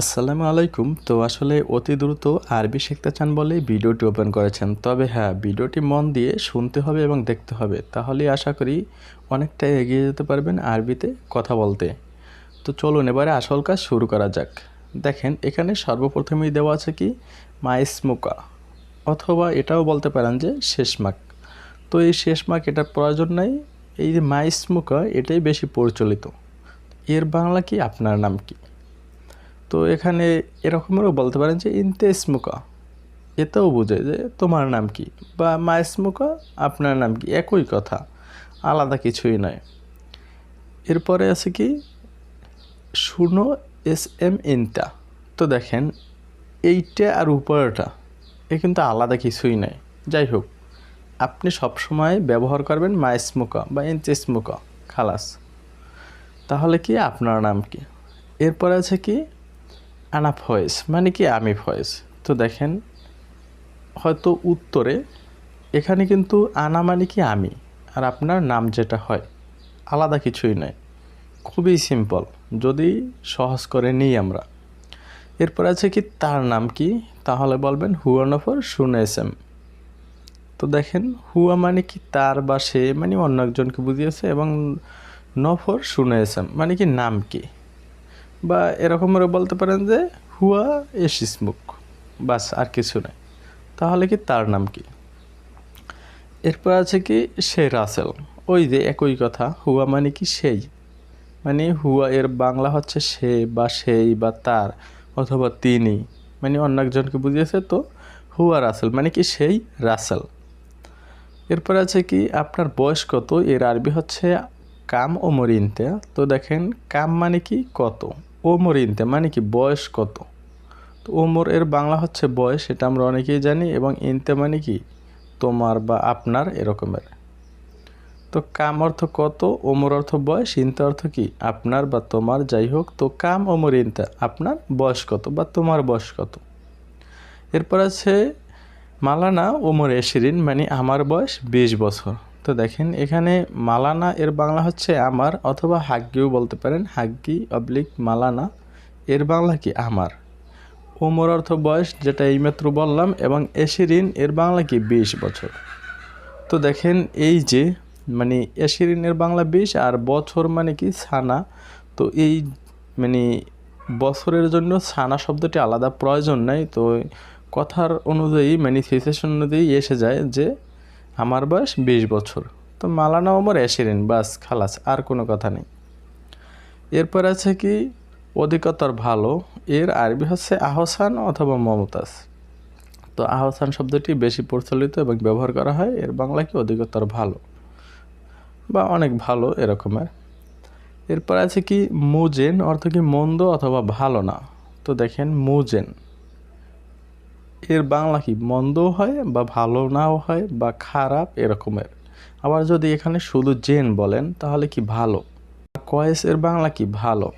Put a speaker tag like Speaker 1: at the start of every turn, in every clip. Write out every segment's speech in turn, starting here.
Speaker 1: আসসালামু আলাইকুম। তো আসলে অতি দ্রুত আরবি শিখতে চান বলে ভিডিওটি ওপেন করেছেন। তবে হ্যাঁ ভিডিওটি মন দিয়ে শুনতে হবে এবং দেখতে হবে। তাহলে আশা করি অনেকটা এগিয়ে যেতে পারবেন আরবিতে কথা বলতে। তো চলুন এবারে আসল কাজ শুরু করা যাক। দেখেন, এখানে সর্বপ্রথমেই দেওয়া আছে কি? মাইসমুকা। অথবা এটাও বলতে পারেন যে শেষমাক। তো এই শেষমাক এটার প্রয়োজন নাই। এই যে মাইসমুকা, এটাই বেশি প্রচলিত। এর বাংলা কি? আপনার নাম কি? তো এখানে এরকমেরও বলতে পারেন যে ইনতে ইসমুকা এতেও বোঝে যে তোমার নাম কি বা মা ইসমুকা আপনার নাম কি? একই কথা, আলাদা কিছুই নয়। এরপরে আছে কি? শুনো, এস এম ইনতা। তো দেখেন, এইটা আর উপরটা, এ কিন্তু আলাদা কিছুই নয়। যাই হোক, আপনি সবসময় ব্যবহার করবেন মা ইসমুকা বা ইনতে ইসমুকা খালাস। তাহলে কি আপনার নাম কি? এরপরে আছে কি? আনা ভয়েস মানে কি আমি ভয়েস তো দেখেন, হয়তো উত্তরে, এখানে কিন্তু আনা মানে কি আমি, আর আপনার নাম যেটা হয়, আলাদা কিছুই নয় খুবই সিম্পল যদি সহজ করে নিই আমরা। এরপর আছে কি, তার নাম কি? তাহলে বলবেন হুয়া নফর শুনেছেন তো দেখেন, হুয়া মানে কি তার বা সে মানে অন্য একজনকে বুঝিয়েছে, এবং নফর শুনেছেন মানে কি নাম কি? বা এরকমভাবে বলতে পারেন যে, হুয়া এসিসমুক বাস, আর কিছু নয় তাহলে কি তার নাম কি? এরপর আছে কি, সে রাসেল। ওই যে একই কথা, হুয়া মানে কি সেই? মানে হুয়া এর বাংলা হচ্ছে সে বা সেই বা তার, অথবা তিনি। মানে অন্য একজনকে বুঝিয়েছে তো, হুয়া রাসেল। মানে কি সেই? রাসেল। এরপর আছে কি, আপনার বয়স কত? এর আরবি হচ্ছে, কাম ও মরিনতে তো দেখেন, কাম মানে কি? কত? ওমর ইনতে মানে কি বয়স কত? তো ওমর এর বাংলা হচ্ছে বয়স এটা আমরা অনেকেই জানি, এবং ইনতে মানে কি? তোমার বা আপনার এরকমের। তো কাম অর্থ কত ওমর অর্থ বয়স, ইনতে অর্থ কি? আপনার বা তোমার, যাই হোক। তো কাম ওমর ইনতে, আপনার বয়স কত বা তোমার বয়স কত? এরপর আছে মালানা ওমর এশিরিন মানে আমার বয়স বিশ বছর। তো দেখেন, এখানে মালানা, এর বাংলা হচ্ছে আমার অথবা হাগ্গিও বলতে পারেন। হাগ্গি অবলিক মালানা, এর বাংলা কি আমার? ওমর অর্থ বয়স, যেটা এইমাত্র বললাম, এবং এশিরিন, এর বাংলা কি বিশ বছর। তো দেখেন, এই যে মানে এশিরিনের বাংলা বিশ, আর বছর মানে কি ছানা। তো এই মানে বছরের জন্য ছানা শব্দটি আলাদা প্রয়োজন নাই। তো কথার অনুযায়ী মানে সিচুয়েশন অনুযায়ী এসে যায় যে আমার বয়স বিশ বছর। তো মালানা ওমর এসিরিন বাস, খালাস, আর কোনো কথা নেই। এরপর আছে কি, অধিকতর ভালো, এর আরবি হচ্ছে আহসান অথবা মমতাজ। তো আহসান শব্দটি বেশি প্রচলিত এবং ব্যবহার করা হয়, এর বাংলা কি অধিকতর ভালো বা অনেক ভালো এরকমের। এরপর আছে কি, মুজেন, অর্থ কি মন্দ অথবা ভালো না। তো দেখেন, মুজেন। এর বাংলা কি মন্দও হয় বা ভালো নাও হয় বা খারাপ এরকমের? আবার যদি এখানে শুধু জেন বলেন, তাহলে কি ভালো? কয়েস এর বাংলা কি ভালো?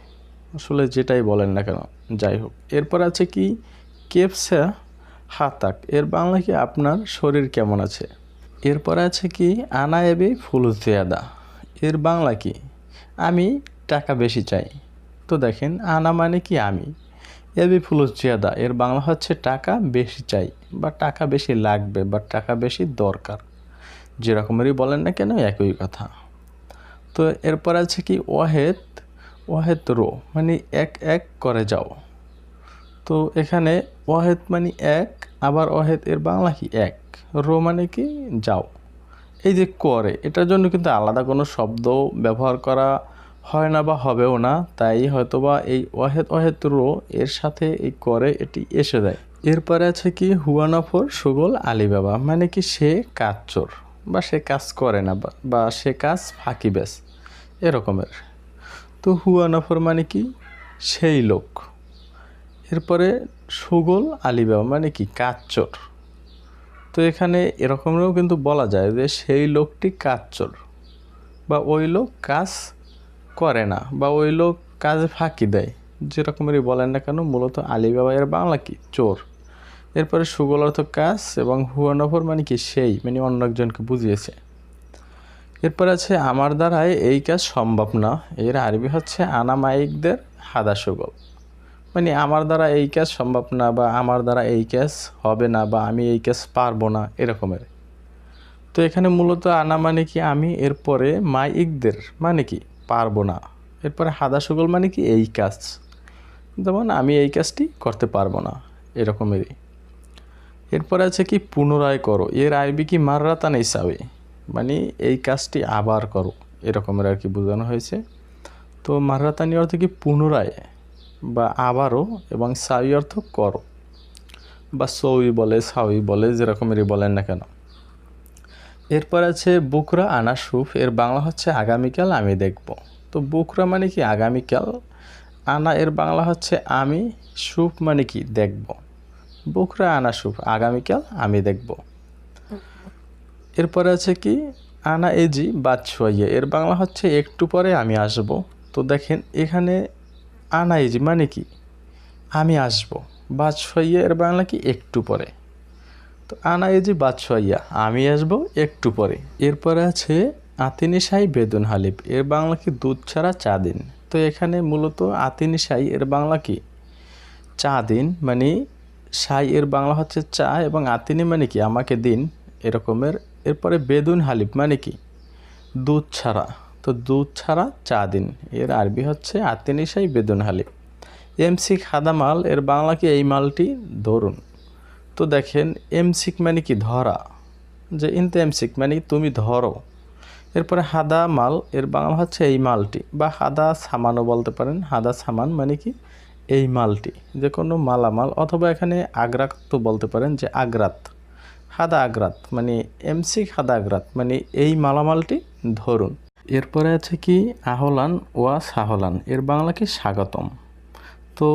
Speaker 1: আসলে যেটাই বলেন না কেন, যাই হোক। এরপর আছে কি? কেপসা হাতাক, এর বাংলা কি আপনার শরীর কেমন আছে? এরপর আছে কি? আনা এবি ফুলুজিয়াদা এর বাংলা কি? আমি টাকা বেশি চাই। তো দেখেন, আনা মানে কি আমি? এবি ফুলুস জিয়াদা, এর বাংলা হচ্ছে টাকা বেশি চাই বা টাকা বেশি লাগবে বা টাকা বেশি দরকার। যেরকমেরই বলেন না কেন, একই কথা। তো এরপর আছে কি, ওয়াহেদ ওয়াহেদ রো মানে এক এক করে যাও। তো এখানে ওয়াহেদ মানে এক, আবার ওয়াহেদ এর বাংলা কি এক। রো মানে কি, যাও। এই যে করে, এটার জন্য কিন্তু আলাদা কোনো শব্দ ব্যবহার করা হয় না বা হবেও না, তাই হয়তোবা এই ওয়াহেদ ওয়াহেদ রো এর সাথে এই করে এটি এসে দেয় এরপরে আছে কি হুয়ানফর সুগল আলিবাবা মানে কি সে কাজ চোর বা সে কাজ করে না বা- সে কাজ ফাঁকি ব্যাস এরকমের। তো হুয়ানফর মানে কি? সেই লোক। এরপরে সুগল আলিবাবা মানে কি কাজ চোর। তো এখানে এরকমেরও কিন্তু বলা যায় যে সেই লোকটি কাজ চোর বা ওই লোক কাজ করে না বা ওই লোক কাজে ফাঁকি দেয়। যেরকমেরই বলেন না কেন, মূলত আলিবাবা এর বাংলা কি? চোর। এরপরে সুগল অর্থ কাজ এবং হুয়ানফর মানে কি? সেই মানে অন্য একজনকে বুঝিয়েছে। এরপর আছে, আমার দ্বারাই এই কাজ সম্ভব না। এর আরবি হচ্ছে আনামাইকদের হাদা সুগল। মানে আমার দ্বারা এই কাজ সম্ভব না বা আমার দ্বারা এই কাজ হবে না বা আমি এই কাজ পারব না। এরকমের। তো এখানে মূলত আনা মানে কি? আমি, এরপরে মাই ইকদের মানে কি? পারব না। এরপরে হাদা সুগল মানে কি? এই কাজ। যেমন আমি এই কাজটি করতে পারব না, এরকমেরই। এরপরে আছে কি? পুনরায় করো। এর আইবি কি? মাররাতান হিসাবে মানে এই কাজটি আবার করো, এরকমের আর কি বোঝানো হয়েছে। তো মাররাতানি অর্থ কি? পুনরায় বা আবারও এবং সাউই অর্থ করো। বা সৌই বলে সাউই বলে, যেরকমেরই বলেন না কেন। এরপর আছে বুকরা আনা সুফ, এর বাংলা হচ্ছে আগামীকাল আমি দেখব। তো বুকরা মানে কি আগামীকাল? আনা, এর বাংলা হচ্ছে আমি, সুফ মানে কি দেখব। বুকরা আনা সুফ, আগামীকাল আমি দেখব। এরপরে আছে কি, আনা এজি বাদশাইয়া এর বাংলা হচ্ছে একটু পরে আমি আসব। তো দেখেন, এখানে আনা এজি মানে কি? আমি আসব। বাদশাইয়া এর বাংলা কি একটু পরে। তো আনা এজি বাদশাইয়া, আমি আসব একটু পরে। এরপরে আছে আতিনি সাই বেদুন হালিফ, এর বাংলা কি দুধ ছাড়া চা দিন? তো এখানে মূলত আতিনি সাই এর বাংলা কি? চা দিন মানে সাই এর বাংলা হচ্ছে চা এবং আতিনি মানে কি? আমাকে দিন, এরকমের। এরপরে বেদুন হালিফ মানে কি? দুধ ছাড়া। তো দুধ ছাড়া চা দিন, এর আরবি হচ্ছে আতিনি সাই বেদুন হালিফ। এমসি খাদামাল, এর বাংলা কি এই মালটি? ধরুন। তো দেখেন এমসিক মানে কি ধরা? যে ইনতে এমসিক মানে তুমি ধরো। এরপরে হাদা মাল, এর বাংলা হচ্ছে এই মালটি। বা হাদা সামানও বলতে পারেন। হাদা সামান মানে কি? এই মালটি, যে কোনো মালামাল, অথবা এখানে আগ্রাত তো বলতে পারেন যে আগ্রাত। হাদা আগ্রাত মানে এমসিক হাদা আগ্রাত মানে এই মালামালটি ধরুন। এরপরে আছে কি? আহলান ওয়া সাহলান, এর বাংলা কি স্বাগতম। তো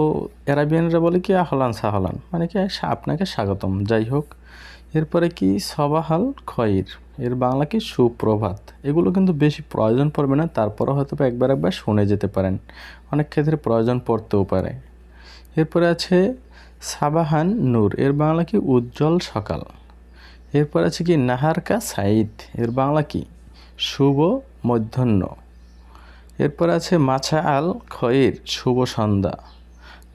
Speaker 1: অ্যারাবিয়ানরা বলে কি, আহলান সাহলান মানে কি আপনাকে স্বাগতম। যাই হোক, এরপরে কি, সবাহাল খয়ের, এর বাংলা কি, সুপ্রভাত। এগুলো কিন্তু বেশি প্রয়োজন পড়বে না তারপরে হয়তো একবার একবার শুনে যেতে পারেন। অনেক ক্ষেত্রে প্রয়োজন পড়তেও পারে। এরপরে আছে, সাবাহান নূর, এর বাংলা কি, উজ্জ্বল সকাল। এরপর আছে কি নাহারকা সাইদ এর বাংলা কি, শুভ মধ্যাহ্ন। এরপর আছে মাছা আল খয়ের, শুভ সন্ধ্যা।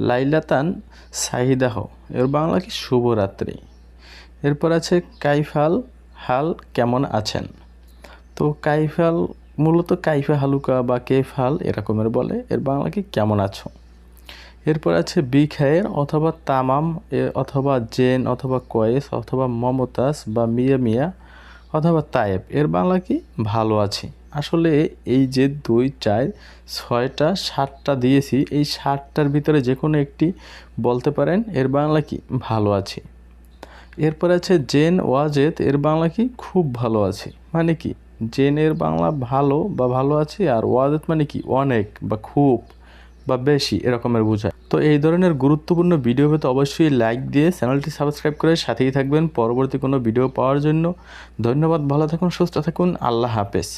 Speaker 1: লাইলাতান সাহিদাহ। এর বাংলা কি শুভরাত্রি? এরপর আছে কাইফাল হাল কেমন আছেন? তো কাইফাল, মূলত কাইফা হালুকা বা কেফাল এরকমের বলে, এর বাংলা কি কেমন আছো? এরপর আছে বিখায়ের অথবা তামাম অথবা জেন অথবা কয়েস অথবা মমতাজ বা মিয়া মিয়া অথবা তায়েব, এর বাংলা কি ভালো আছি। আসলে এই যে দুই চার, ছয়টা, সাতটা দিয়েছি, এই সাতটার ভিতরে যে কোনো একটি বলতে পারেন, এর বাংলা কি? ভালো আছি। এরপর আছে জেন ওয়াজেদ এর বাংলা কি? খুব ভালো আছে। মানে কি? জেন এর বাংলা ভালো বা ভালো আছে, আর ওয়াজেদ মানে কি? অনেক বা খুব বা বেশি, এরকমের বোঝায়। তো এই ধরনের গুরুত্বপূর্ণ ভিডিও পেতে অবশ্যই লাইক দিয়ে চ্যানেলটি সাবস্ক্রাইব করে সাথেই থাকবেন। পরবর্তী কোনো ভিডিও পাওয়ার জন্য ধন্যবাদ। ভালো থাকুন, সুস্থ থাকুন। আল্লাহ হাফেজ।